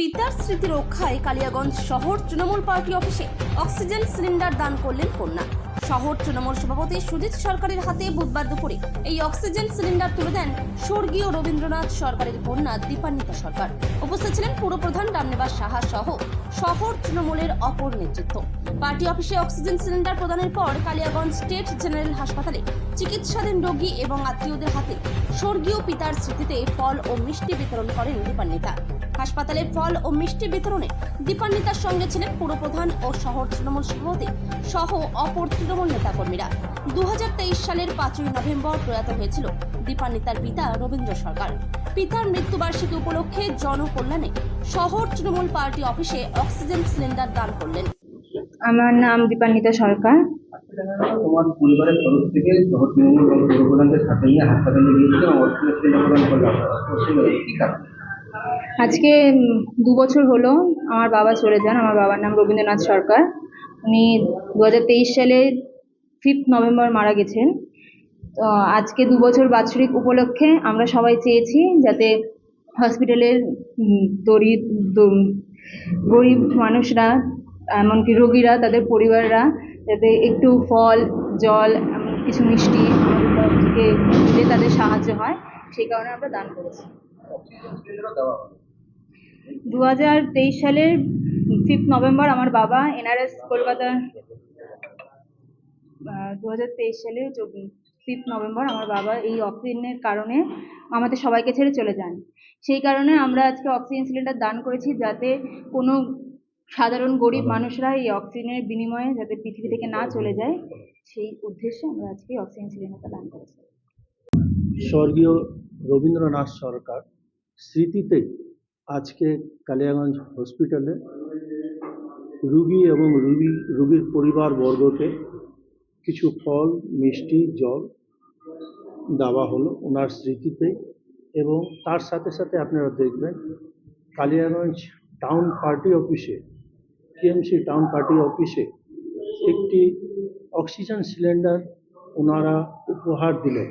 পিতার স্মৃতি রক্ষায় কালিয়াগঞ্জ শহর তৃণমূল পার্টি অফিসে অক্সিজেন সিলিন্ডার দান করলেন কন্যা। শহর তৃণমূল সভাপতি সুজিত সরকারের হাতে বুধবার দুপুরে এই অক্সিজেন সিলিন্ডার তুলে দেন স্বর্গীয় রবীন্দ্রনাথ সরকারের কন্যা দীপান্বিতা সরকার। উপস্থিত ছিলেন পুরপ্রধান রামনিবাস সাহা সহ শহর তৃণমূলের অপর নেতৃত্ব। পার্টি অফিসে অক্সিজেন সিলিন্ডার প্রদানের পর কালিয়াগঞ্জ স্টেট জেনারেল হাসপাতালে চিকিৎসাধীন রোগী এবং আত্মীয়দের হাতে স্বর্গীয় পিতার স্মৃতিতে ফল ও মিষ্টি বিতরণ করেন দীপান্বিতা। হাসপাতালে ফল ও মিষ্টি বিতরণে দীপান্বিতার সঙ্গে ছিলেন পুরপ্রধান ও শহর তৃণমূল সভাপতি সহ অপর তৃণমূল নেতাকর্মীরা। দুহাজার তেইশ সালের পাঁচই নভেম্বর প্রয়াত হয়েছিল দীপান্বিতার পিতা রবীন্দ্র সরকার। পিতার মৃত্যুবার্ষিকী উপলক্ষে জনকল্যাণে শহর তৃণমূল পার্টি অফিসে অক্সিজেন সিলিন্ডার দান করলেন। আমার নাম দীপান্বিতা সরকার। তোমার পরিবারের তরফ থেকে শহর তৃণমূল এবং সাথে নিয়ে হাসপাতালে গিয়েছিল এবং অক্সিজেন সিলিন্ডার প্রদান করলাম। কি কারণ? আজকে দু বছর হলো আমার বাবা চলে যান। আমার বাবার নাম রবীন্দ্রনাথ সরকার। উনি দু হাজার তেইশ সালে ফিফথ নভেম্বর মারা গেছেন। তো আজকে দু বছর বাৎসরিক উপলক্ষে আমরা সবাই চেয়েছি যাতে হসপিটালের উম, দরিদ দ- গরিব মানুষরা এমনকি রোগীরা তাদের পরিবাররা যাতে একটু ফল জল কিছু মিষ্টি থেকে তাদের সাহায্য হয় সেই কারণে আমরা দান করেছি। দু হাজার তেইশ সালের ফিফথ নভেম্বর আমার বাবা এনআরএস কলকাতার দু হাজার তেইশ সালের ফিফথ নভেম্বর আমার বাবা এই অক্সিজেনের কারণে আমাদের সবাইকে ছেড়ে চলে যান। সেই কারণে আমরা আজকে অক্সিজেন সিলিন্ডার দান করেছি যাতে কোনো সাধারণ গরিব মানুষরা এই অক্সিজেনের বিনিময়ে যাতে পৃথিবী থেকে না চলে যায়, সেই উদ্দেশ্যে আমরা আজকে অক্সিজেন সিলিন্ডারটা দান করেছি। স্বর্গীয় রবীন্দ্রনাথ সরকার স্মৃতিতে আজকে কালিয়াগঞ্জ হসপিটালে রুগী এবং রুগী, রুগীর পরিবারবর্গকে কিছু ফল, মিষ্টি, জল দেওয়া হলো ওনার স্মৃতিতে এবং তার সাথে সাথে আপনারা দেখবেন কালিয়াগঞ্জ টাউন পার্টি অফিসে, টিএমসি টাউন পার্টি অফিসে একটি অক্সিজেন সিলিন্ডার ওনারা উপহার দিলেন।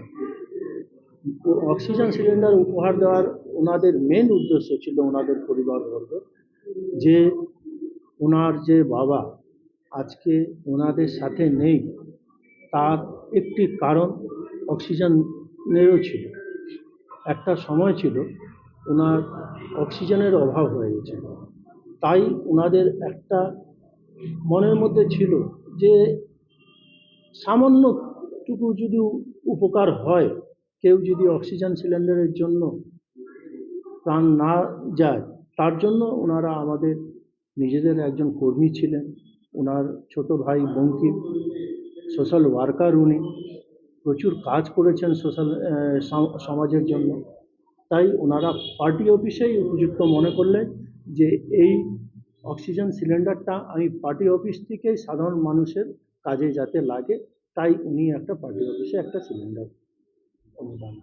অক্সিজেন সিলিন্ডার উপহার দেওয়ার ওনাদের মেন উদ্দেশ্য ছিল ওনাদের পরিবারবর্গ যে ওনার যে বাবা আজকে ওনাদের সাথে নেই, তার একটি কারণ অক্সিজেনেরও ছিল। একটা সময় ছিল ওনার অক্সিজেনের অভাব হয়ে গেছিল। তাই ওনাদের একটা মনের মধ্যে ছিল যে সামান্যটুকু যদি উপকার হয়, কেউ যদি অক্সিজেন সিলিন্ডারের জন্য প্রাণ না যায়, তার জন্য ওনারা আমাদের নিজেদের একজন কর্মী ছিলেন। ওনার ছোট ভাই বঙ্কিম সোশ্যাল ওয়ার্কার উনি। প্রচুর কাজ করেছেন সোশ্যাল সমাজের জন্য। তাই ওনারা পার্টি অফিসেই উপযুক্ত মনে করলেন যে এই অক্সিজেন সিলিন্ডারটা আমি পার্টি অফিস থেকেই সাধারণ মানুষের কাজে যাতে লাগে, তাই উনি একটা পার্টি অফিসে একটা সিলিন্ডার অনুদান।